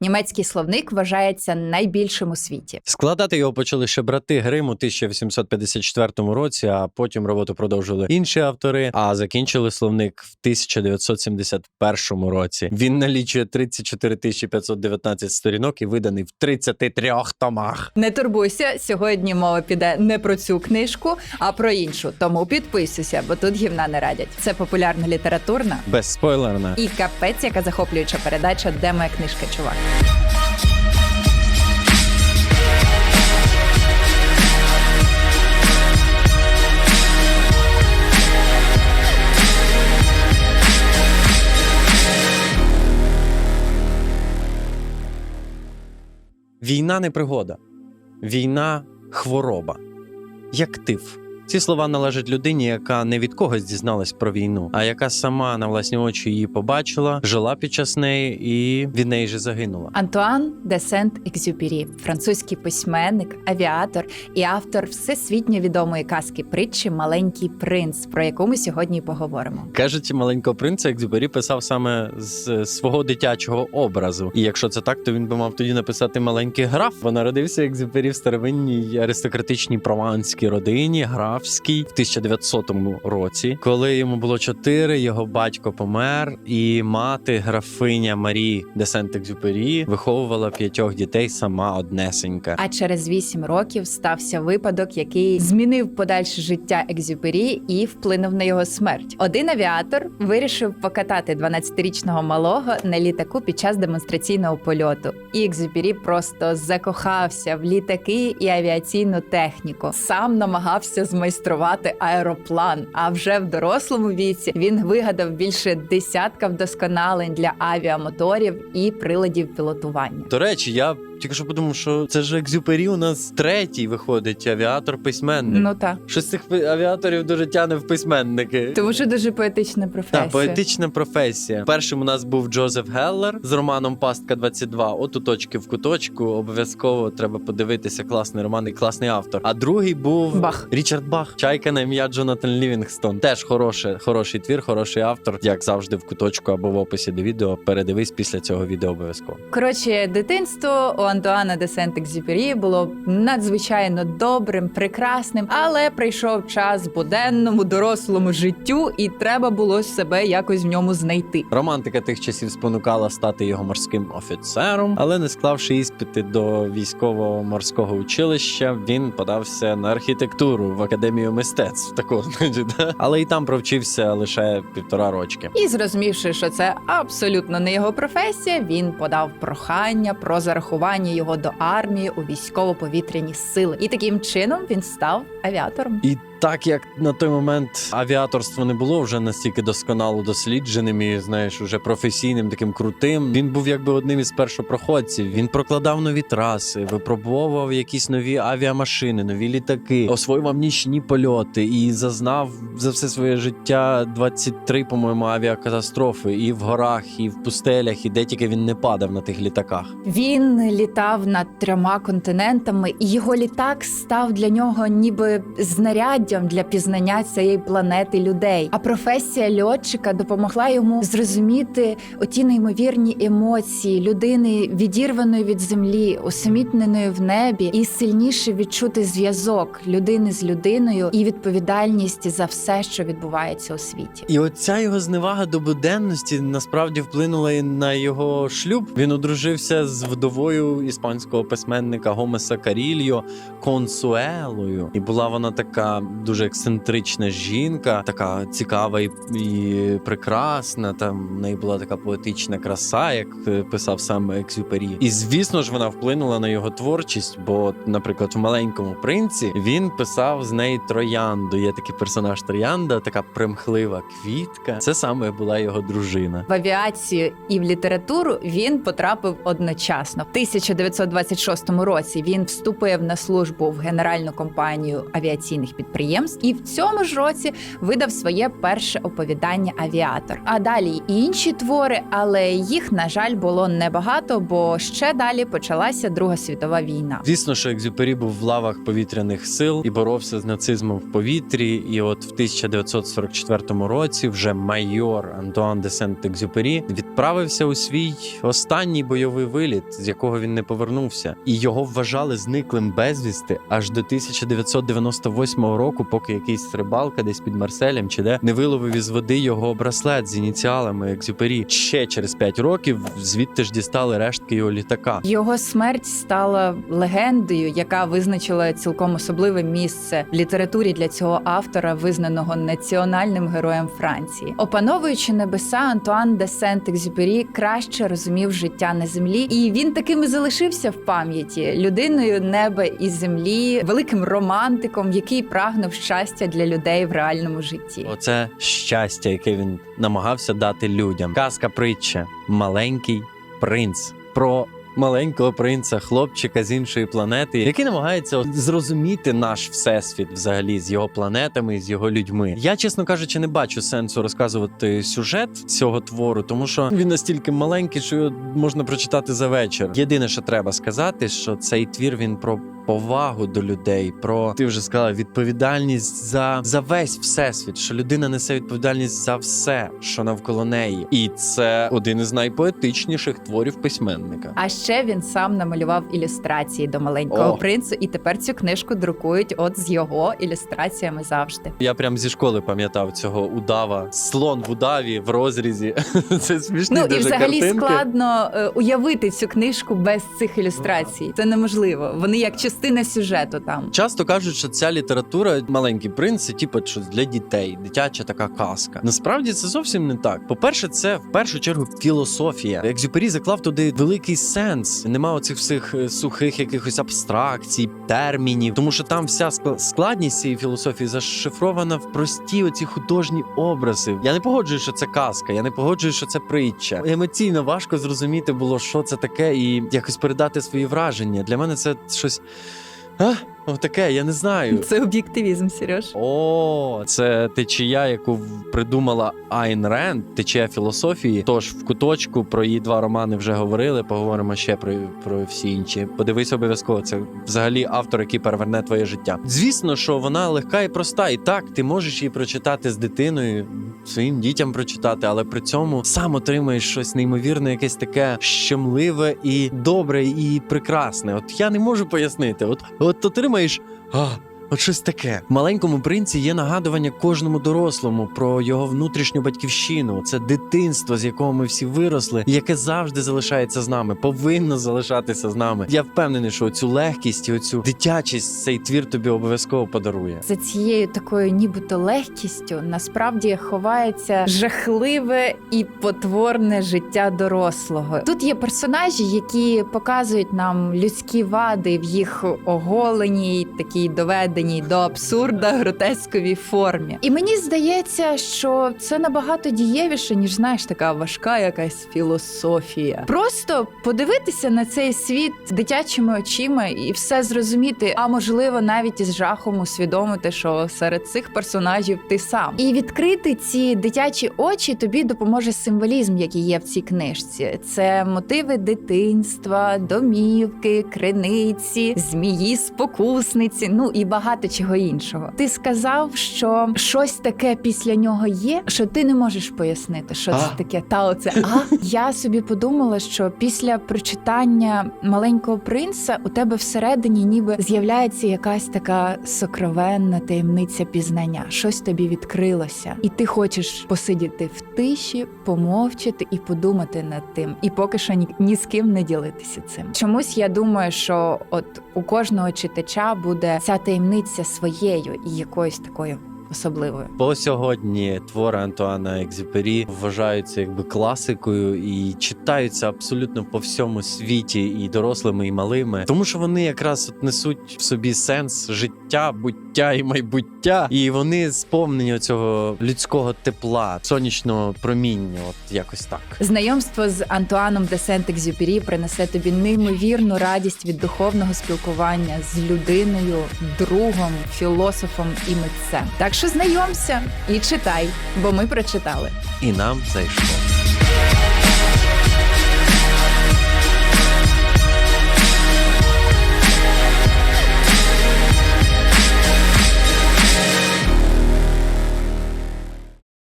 Німецький словник вважається найбільшим у світі. Складати його почали ще брати Грим у 1854 році, а потім роботу продовжили інші автори. А закінчили словник в 1971 році. Він налічує 34 519 сторінок і виданий в 33 томах. Не турбуйся, сьогодні мова піде не про цю книжку, а про іншу. Тому підписуйся, бо тут гівна не радять. Це популярна літературна Безспойлерна. і капець, яка захоплююча передача Де моя книжка, чувак. Війна не пригода, війна хвороба, як тиф. Ці слова належать людині, яка не від когось дізналась про війну, а яка сама на власні очі її побачила, жила під час неї і від неї же загинула. Антуан де Сент-Екзюпері, французький письменник, авіатор і автор всесвітньо відомої казки притчі Маленький принц, про яку ми сьогодні поговоримо. Кажуть, маленького принца Екзюпері писав саме з свого дитячого образу. І якщо це так, то він би мав тоді написати маленький граф. Бо народився Екзюпері в старовинній аристократичній прованській родині, графській, в 1900 році. Коли йому було чотири, його батько помер, і мати графиня Марі де Сент-Екзюпері виховувала п'ятьох дітей сама однесенька. А через вісім років стався випадок, який змінив подальше життя Екзюпері і вплинув на його смерть. Один авіатор вирішив покатати 12-річного малого на літаку під час демонстраційного польоту. І Екзюпері просто закохався в літаки і авіаційну техніку. Сам намагався змайструвати аероплан. А вже в дорослому віці він вигадав більше десятка вдосконалень для авіамоторів і приладів пілотування. До речі, я тільки що подумав, що це ж Екзюпері у нас третій виходить авіатор-письменник. Ну так. Щось з цих авіаторів дуже тяне в письменники. Тому що дуже поетична професія. Так, поетична професія. Першим у нас був Джозеф Геллер з романом Пастка 22 От у точки в куточку. Обов'язково треба подивитися. Класний роман і класний автор. А другий був Бах. Річард Бах. Чайка на ім'я Джонатан Лівінгстон. Теж хороше, хороший твір, хороший автор. Як завжди, в куточку або в описі до відео. Передивись після цього відео обов'язково. Коротше, дитинство Антуана де Сент-Екзюпері було надзвичайно добрим, прекрасним, але прийшов час буденному дорослому життю, і треба було себе якось в ньому знайти. Романтика тих часів спонукала стати його морським офіцером, але не склавши іспити до військового морського училища, він подався на архітектуру в академію мистецтв. Да? але і там провчився лише півтора рочки. І зрозумівши, що це абсолютно не його професія, він подав прохання про зарахування його до армії у військово-повітряні сили. І таким чином він став авіатором. І так як на той момент авіаторство не було вже настільки досконало дослідженим і знаєш, уже професійним, таким крутим. Він був якби одним із першопроходців. Він прокладав нові траси, випробовував якісь нові авіамашини, нові літаки, освоював нічні польоти і зазнав за все своє життя 23, по-моєму, авіакатастрофи і в горах, і в пустелях, і де тільки він не падав на тих літаках. Він літав над трьома континентами, і його літак став для нього ніби знаряддям для пізнання цієї планети людей. А професія льотчика допомогла йому зрозуміти оті неймовірні емоції людини, відірваної від землі, усамітненої в небі, і сильніше відчути зв'язок людини з людиною і відповідальність за все, що відбувається у світі. І оця його зневага до буденності насправді вплинула і на його шлюб. Він одружився з вдовою іспанського письменника Гомеса Карільо Консуелою. І була вона така дуже ексцентрична жінка, така цікава і, і прекрасна. Там в неї була така поетична краса, як е, писав сам Екзюпері. І звісно ж, вона вплинула на його творчість. Бо, наприклад, в маленькому принці він писав з неї троянду. Є такий персонаж Троянда, така примхлива квітка. Це саме була його дружина. В авіацію і в літературу він потрапив одночасно. В 1926 році він вступив на службу в генеральну компанію авіаційних підприємств. Підприємств, і в цьому ж році видав своє перше оповідання Авіатор. А далі інші твори, але їх, на жаль, було небагато, бо ще далі почалася Друга світова війна. Звісно, що Екзюпері був в лавах повітряних сил і боровся з нацизмом в повітрі. І от в 1944 році вже майор Антуан де Сент-Екзюпері відправився у свій останній бойовий виліт, з якого він не повернувся, і його вважали зниклим безвісти аж до 1998 року, поки якийсь рибалка десь під Марселем чи де не виловив із води його браслет з ініціалами Екзюпері. Ще через 5 років звідти ж дістали рештки його літака. Його смерть стала легендою, яка визначила цілком особливе місце в літературі для цього автора, визнаного національним героєм Франції. Опановуючи небеса, Антуан де Сент-Екзюпері краще розумів життя на землі, і він таким і залишився в пам'яті людиною неба і землі, великим романтиком, який прагнув щастя для людей в реальному житті. Оце щастя, яке він намагався дати людям. Казка притча Маленький принц про маленького принца, хлопчика з іншої планети, який намагається зрозуміти наш всесвіт взагалі з його планетами, з його людьми. Я, чесно кажучи, не бачу сенсу розказувати сюжет цього твору, тому що він настільки маленький, що його можна прочитати за вечір. Єдине, що треба сказати, що цей твір він про. Повагу до людей, про ти вже сказала відповідальність за, за весь всесвіт, що людина несе відповідальність за все, що навколо неї, і це один із найпоетичніших творів письменника. А ще він сам намалював ілюстрації до маленького О. принцу, і тепер цю книжку друкують от з його ілюстраціями завжди. Я прям зі школи пам'ятав цього удава, слон в удаві в розрізі. Це смішні Ну і взагалі картинки. складно е, уявити цю книжку без цих ілюстрацій. Це неможливо. Вони як частина сюжету там. Часто кажуть, що ця література маленький принц, це типу щось для дітей, дитяча така казка. Насправді це зовсім не так. По-перше, це в першу чергу філософія. Екзюпері заклав туди великий сенс. Нема оцих всіх е, сухих якихось абстракцій, термінів, тому що там вся скла- складність цієї філософії зашифрована в прості оці художні образи. Я не погоджую, що це казка, я не погоджую, що це притча. Емоційно важко зрозуміти було, що це таке, і якось передати свої враження. Для мене це щось. А, отаке, я не знаю. Це об'єктивізм, Сереж. О, це течія, яку придумала Айн Ренд, течія філософії. Тож в куточку про її два романи вже говорили. Поговоримо ще про, про всі інші. Подивись обов'язково. Це взагалі автор, який переверне твоє життя. Звісно, що вона легка і проста. І так, ти можеш її прочитати з дитиною, своїм дітям прочитати, але при цьому сам отримаєш щось неймовірне, якесь таке щемливе і добре, і прекрасне. От я не можу пояснити. От, от отримаєш. А, От щось таке. В маленькому принці є нагадування кожному дорослому про його внутрішню батьківщину. Це дитинство, з якого ми всі виросли, яке завжди залишається з нами, повинно залишатися з нами. Я впевнений, що цю легкість і оцю дитячість цей твір тобі обов'язково подарує. За цією такою, нібито легкістю, насправді ховається жахливе і потворне життя дорослого. Тут є персонажі, які показують нам людські вади в їх оголеній, такій доведеній до абсурда гротесковій формі. І мені здається, що це набагато дієвіше, ніж знаєш, така важка якась філософія. Просто подивитися на цей світ дитячими очима і все зрозуміти, а можливо, навіть із жахом усвідомити, що серед цих персонажів ти сам. І відкрити ці дитячі очі тобі допоможе символізм, який є в цій книжці. Це мотиви дитинства, домівки, криниці, змії, спокусниці, ну і багато чого іншого. Ти сказав, що щось таке після нього є, що ти не можеш пояснити, що це таке. Та оце а я собі подумала, що після прочитання маленького принца у тебе всередині ніби з'являється якась така сокровенна таємниця пізнання. Щось тобі відкрилося, і ти хочеш посидіти в тиші, помовчати і подумати над тим, і поки що ні, ні з ким не ділитися цим. Чомусь я думаю, що от у кожного читача буде ця таємниця своєю і якоюсь такою особливою. По сьогодні твори Антуана Екзюпері вважаються якби класикою і читаються абсолютно по всьому світі, і дорослими, і малими, тому що вони якраз от несуть в собі сенс життя, буття і майбуття, і вони сповнені цього людського тепла, сонячного проміння. От якось так. Знайомство з Антуаном де Сент-Екзюпері принесе тобі неймовірну радість від духовного спілкування з людиною, другом, філософом і митцем. Так що знайомся і читай, бо ми прочитали. І нам зайшло.